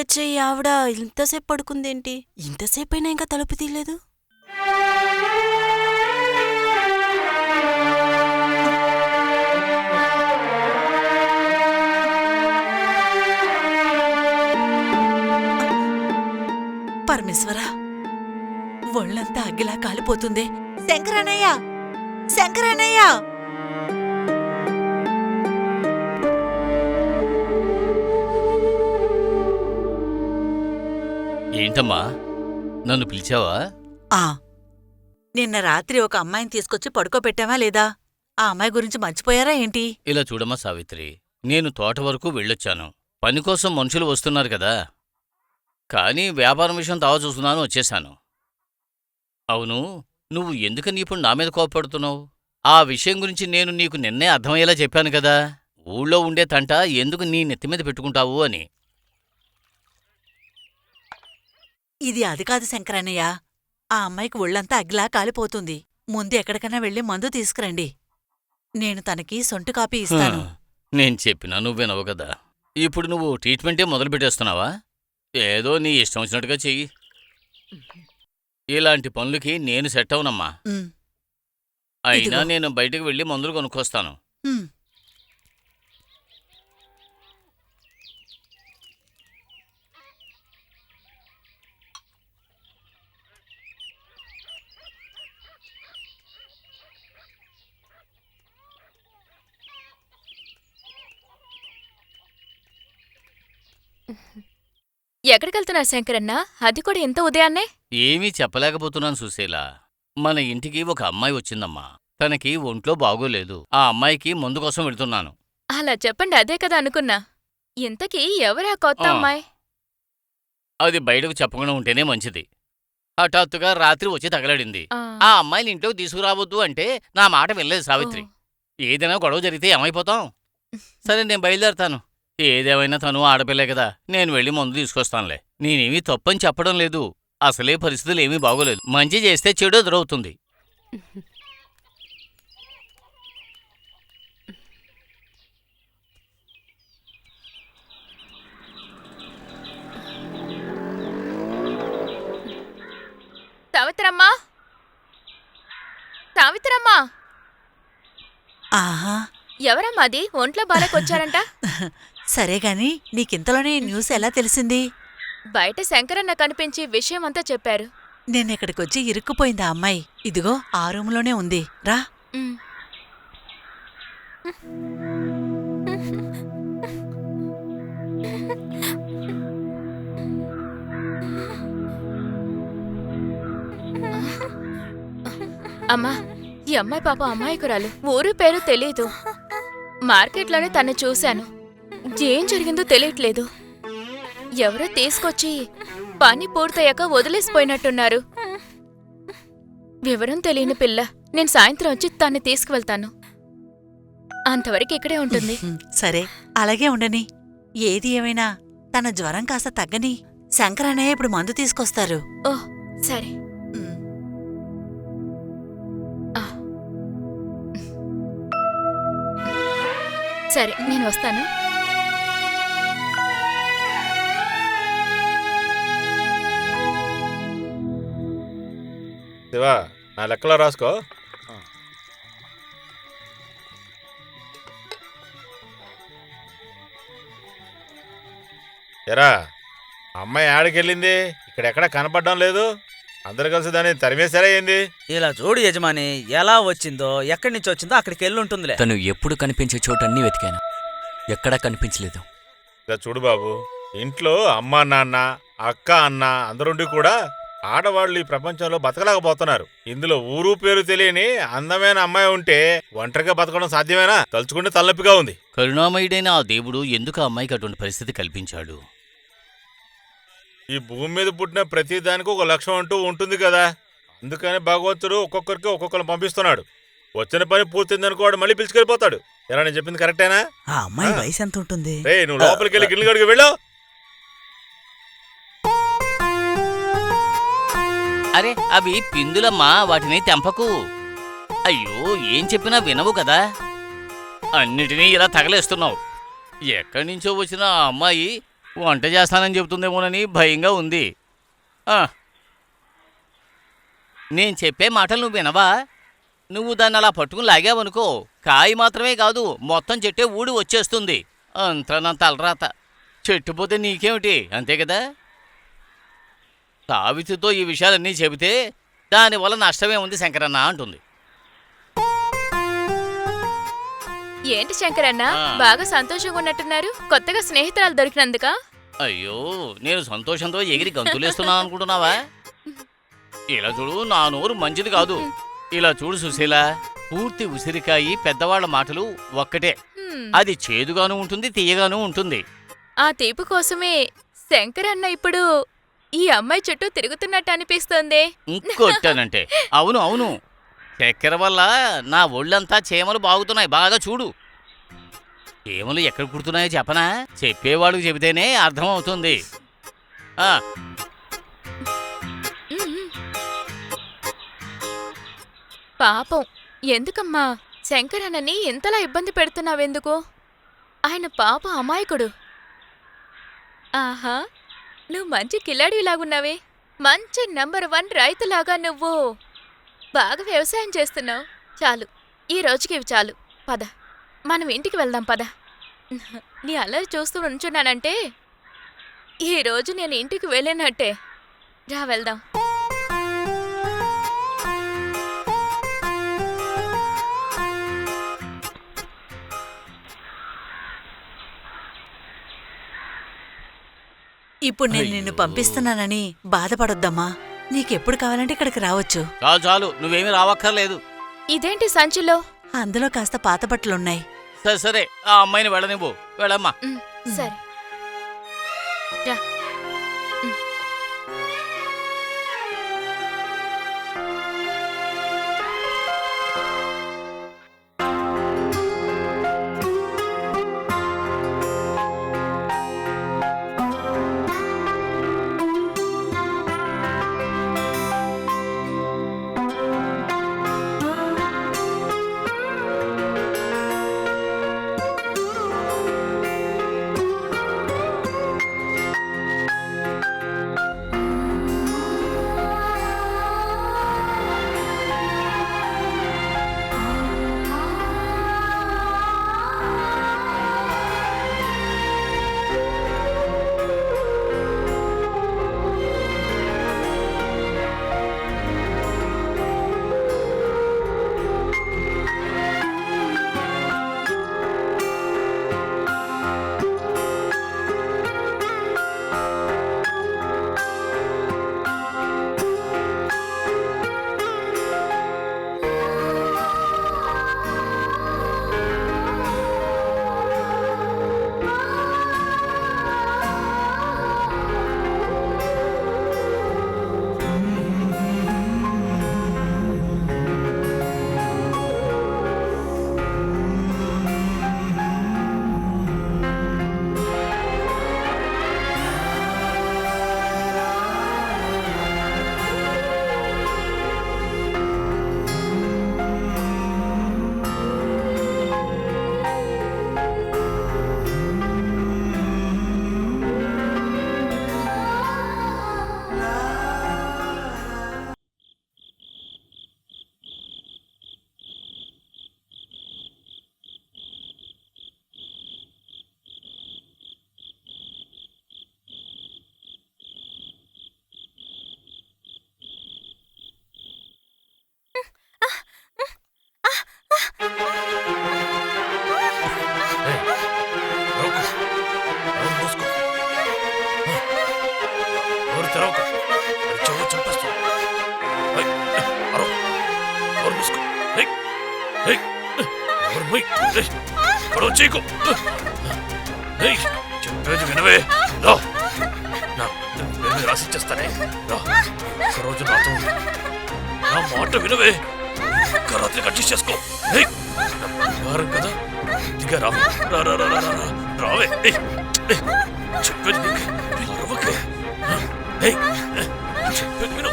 లేచే ఈ ఆవిడ ఇంతసేపు పడుకుందేంటి? ఇంతసేపు అయినా ఇంకా తలుపు తీయలేదు? పరమేశ్వర ఒళ్ళంతా అగ్గిలా కాలిపోతుంది. శంకరనయ్య శంకరనయ్య ఏంటమ్మా? నన్ను పిలిచావా? ఆ. నిన్న రాత్రి ఒక అమ్మాయిని తీసుకొచ్చి పడుకోబెట్టావా లేదా? ఆ అమ్మాయి గురించి మర్చిపోయారా ఏంటి? ఇలా చూడమ్మా సావిత్రి. నేను తోట వరకు వెళ్ళొచ్చాను. పని కోసం మనుషులు వస్తున్నారు కదా. కానీ వ్యాపారం విషయం తావ చూస్తున్నాను వచ్చేశాను. అవును నువ్వు ఎందుకని ఇప్పుడు నా మీద కోపడుతున్నావు? ఆ విషయం గురించి నేను నీకు నిన్నే అర్థమయ్యేలా చెప్పాను కదా. ఊళ్ళో ఉండే తంట ఎందుకు నీ నెత్తి మీద పెట్టుకుంటావు అని. ఇది అది కాదు శంకరన్నయ్య. ఆ అమ్మాయికి ఒళ్ళంతా అగ్గిలా కాలిపోతుంది. ముందు ఎక్కడికైనా వెళ్ళి మందు తీసుకురండి. నేను తనకి సొంటు కాపీ ఇస్తాను. నేను చెప్పినా నువ్వు వినవు కదా. ఇప్పుడు నువ్వు ట్రీట్మెంటే మొదలు పెట్టేస్తున్నావా? ఏదో నీ ఇష్టం వచ్చినట్టుగా చెయ్యి. ఇలాంటి పనులకి నేను సెట్ అవునమ్మా. ఉమ్, అయినా ఇదిగో. నేను బయటకు వెళ్ళి మందులు కొనుక్కొస్తాను ఉమ్. ఎక్కడికెళ్తున్నారు శంకరన్న? అది కూడా ఇంత ఉదయాన్నే? ఏమీ చెప్పలేకపోతున్నాను సుశీల. మన ఇంటికి ఒక అమ్మాయి వచ్చిందమ్మా. తనకి ఒంట్లో బాగోలేదు. ఆ అమ్మాయికి మందు కోసం వెళ్తున్నాను. అలా చెప్పండి అదే కదా అనుకున్నా. ఇంతకీ ఎవరా కొత్త ఆ. అమ్మాయి? అది బయటకు చెప్పకుండా ఉంటేనే మంచిది. హఠాత్తుగా రాత్రి వచ్చి తగలడింది. ఆ. ఆ అమ్మాయిని ఇంట్లోకి తీసుకురావద్దు అంటే నా మాట వెళ్ళలేదు సావిత్రి. ఓ. ఏదైనా గొడవ జరిగితే ఏమైపోతాం? సరే నేను బయలుదేరతాను. ఏదేమైనా తను ఆడపిల్లే కదా నేను వెళ్ళి మందు తీసుకొస్తానులే. నేనేమీ తప్పని చెప్పడం లేదు. అసలే పరిస్థితులు ఏమీ బాగోలేదు. మంచి చేస్తే చెడు ఎదురవుతుంది. సావిత్రమ్మా? సావిత్రమ్మా? ఆహా. ఎవరమ్మా అది? ఒంట్లో బాలేకొచ్చారంట. సరే గాని నీకింతలోనే ఈ న్యూస్ ఎలా తెలిసింది? బయట శంకరన్న కనిపించి విషయమంతా చెప్పారు. నిన్నెక్కడికొచ్చి ఇరుక్కుపోయింది ఆ అమ్మాయి. ఇదిగో ఆ రూములోనే ఉంది. రా. అమ్మా ఈ అమ్మాయి పాప అమాయకురాలు. ఊరు పేరు తెలీదు మార్కెట్లోనే తను చూశాను. ఏం జరిగిందో తెలియట్లేదు. ఎవరో తీసుకొచ్చి పని పూర్తయ్యాక వదిలేసిపోయినట్టున్నారు. వివరం తెలియని పిల్ల నేను సాయంత్రం వచ్చి తన్ని తీసుకువెళ్తాను. అంతవరకు ఇక్కడే ఉంటుంది. సరే అలాగే ఉండని. ఏది ఏమైనా తన జ్వరం కాస్త తగ్గని. శంకరన్నయ్య ఇప్పుడు మందు తీసుకొస్తారు. ఓ సరే. సరే నేను వస్తాను. శివా నా లెక్కలో రాసుకో. ఎరా అమ్మాయి ఆడికెళ్ళింది ఇక్కడెక్కడ కనపడడం లేదు. అందరు కలిసి దాన్ని తరిమేశారా ఏంది? ఇలా చూడు యజమాని ఎలా వచ్చిందో ఎక్కడి నుంచి వచ్చిందో అక్కడికి వెళ్ళి ఉంటుందిలే. తను ఎప్పుడు కనిపించే చోటన్నీ వెతికాను. ఎక్కడా కనిపించలేదు. ఇలా చూడు బాబు ఇంట్లో అమ్మ నాన్న అక్క అన్న అందరుండి కూడా ఆడవాళ్ళు ఈ ప్రపంచంలో బతకలేకపోతున్నారు. ఇందులో ఊరు పేరు తెలియని అందమైన అమ్మాయి ఉంటే ఒంటరిగా బతకడం సాధ్యమేనా? తలుచుకుంటే తలనొప్పిగా ఉంది. కరుణామయుడైన ఆ దేవుడు ఎందుకు ఆ అమ్మాయికి అటువంటి పరిస్థితి కల్పించాడు? ఈ భూమి మీద పుట్టిన ప్రతి దానికి ఒక లక్ష్యం అంటూ ఉంటుంది కదా. అందుకని భగవంతుడు ఒక్కొక్కరికి ఒక్కొక్కరు పంపిస్తున్నాడు. వచ్చిన పని పూర్తిందనుకోడు మళ్ళీ పిలుచుకెళ్ళిపోతాడు. ఎలా నేను చెప్పింది కరెక్టేనా? ఆ అమ్మాయి. వయసు ఎంత ఉంటుంది? రే నువ్వు లోపలికి వెళ్ళి గిన్నెలు గడికి వెళ్ళు అరే అవి పిందులమ్మా వాటిని తెంపకు. అయ్యో ఏం చెప్పినా వినవు కదా. అన్నిటినీ ఇలా తగలేస్తున్నావు. ఎక్కడి నుంచో వచ్చిన ఆ అమ్మాయి వంట చేస్తానని చెబుతుందేమోనని భయంగా ఉంది. నేను చెప్పే మాటలు నువ్వు వినవా? నువ్వు దాన్ని అలా పట్టుకుని లాగావనుకో కాయ మాత్రమే కాదు మొత్తం చెట్టే ఊడి వచ్చేస్తుంది. అంతా నా తలరాత చెట్టు పోతే నీకేమిటి? అంతే కదా? సావిత్రితో ఈ విషయాలన్నీ చెబితే దానివల్ల నష్టమే ఉంది శంకరన్న అంటుంది. ఏంటి శంకరన్న. బాగా సంతోషంగా ఉన్నట్టున్నారు. కొత్తగా స్నేహితురాలు దొరికినందుక? అయ్యో నేను సంతోషంతో ఎగిరి గంతులేస్తున్నాను అనుకుంటున్నావా? ఇలా చూడు నా నోరు మంచిది కాదు. ఇలా చూడు సుశీల పూర్తి ఉసిరికాయి పెద్దవాళ్ళ మాటలు ఒక్కటే. అది చేదుగాను ఉంటుంది తీయగాను ఉంటుంది. ఆ తీపి కోసమే శంకరన్న ఇప్పుడు ఈ అమ్మాయి చుట్టూ తిరుగుతున్నట్టు అనిపిస్తోంది. ఇంకొట్టానంటే అవును అవును. చక్కెర వల్ల నా ఒళ్ళంతా చీమలు బాగుతున్నాయి. బాగా చూడు. చీమలు ఎక్కడ కుడుతున్నాయో చెప్పనా? చెప్పేవాడికి చెబితేనే అర్థమవుతుంది. ఆ, మ్మ్. పాపం. ఎందుకమ్మా? శంకరన్నని ఎంతలా ఇబ్బంది పెడుతున్నావెందుకు? ఆయన పాప అమాయకుడు. ఆహా. నువ్వు మంచి కిలాడిలాగున్నావే మంచి నంబర్ వన్ రైతులాగా నువ్వు. బాగా వ్యవసాయం చేస్తున్నావు. చాలు ఈ రోజుకి ఇవి చాలు. పద మనం ఇంటికి వెళ్దాం పద. నీ అల్లరి చూస్తూ ఉంచున్నానంటే ఈ రోజు నేను ఇంటికి వెళ్ళినట్టే. రా వెళ్దాం. ఇప్పుడు నేను నిన్ను. పంపిస్తున్నానని బాధపడొద్దమ్మా. నీకెప్పుడు కావాలంటే ఇక్కడికి రావచ్చు. చాలు చాలు. నువ్వేమీ రావక్కర్లేదు. ఇదేంటి సంచిలో? అందులో కాస్త పాత బట్టలున్నాయి. సరే సరే. ఆ అమ్మాయిని వెళ్ళనివ్వు. వెళ్ళమ్మా. సరే. రా. చెప్పేది వినవే. రా. నా నేను రాసిచ్చేస్తానే రా. ఒకరోజు నాతో నా మాట వినవే. ఇంకా రాత్రి కట్ చేసుకో. ఏయ్, నా బంగారం కదా. ఇదిగా రా. రా రా రా రా రా, రా. రావే. ఏయ్, ఏయ్, చెప్పేది నీకు అరవకే ఏయ్, చెప్పేది విను.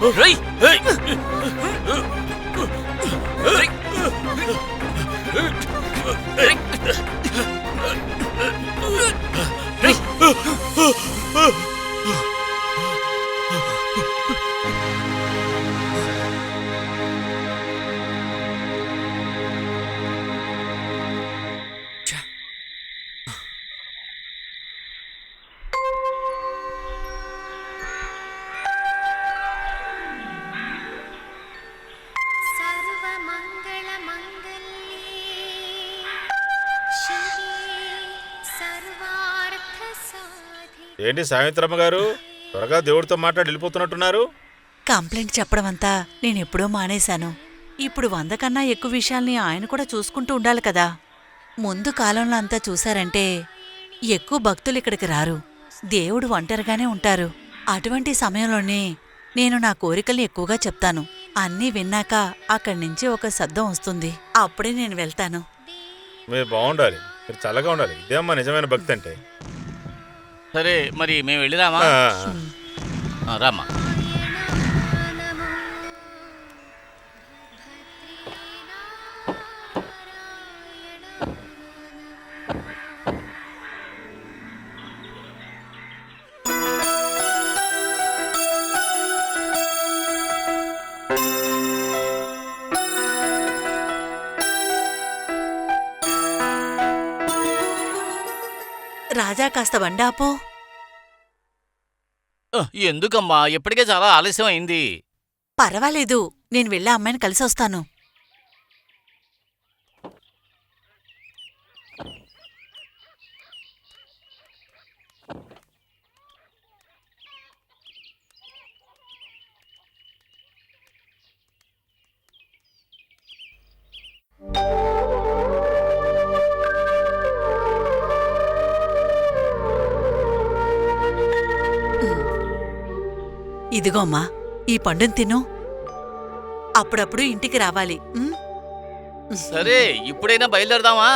เฮ้ยเฮ้ยเฮ้ย ఏంటి సావిత్రమ్మ గారు? త్వరగా దేవుడితో మాట్లాడి వెళ్ళిపోతున్నట్టున్నారు. కంప్లైంట్ చెప్పడమంతా నేనెప్పుడో మానేశాను. ఇప్పుడు వంద కన్నా ఎక్కువ విషయాల్ని ఆయన కూడా చూసుకుంటూ ఉండాలి కదా. ముందు కాలంలో అంతా చూశారంటే ఎక్కువ భక్తులు ఇక్కడికి రారు. దేవుడు ఒంటరిగానే ఉంటారు. అటువంటి సమయంలోనే నేను నా కోరికల్ని ఎక్కువగా చెప్తాను. అన్నీ విన్నాక అక్కడి నుంచి ఒక శబ్దం వస్తుంది. అప్పుడే నేను వెళ్తాను. మీరు బాగుండాలి. మీరు చల్లగా ఉండాలి. ఇదే అమ్మా నిజమైన భక్తి అంటే. సరే మరి మేము వెళ్ళిరామా? ఆ, రాజా కాస్త బండాపో ఆ, ఎందుకమ్మా? ఇప్పటికే చాలా ఆలస్యం అయింది పర్వాలేదు నేను వెళ్ళి అమ్మాయిని కలిసి వస్తాను ఇదిగో అమ్మా ఈ పండుని తిను. అప్పుడప్పుడు ఇంటికి రావాలి. సరే ఇప్పుడైనా బయలుదేరదామా?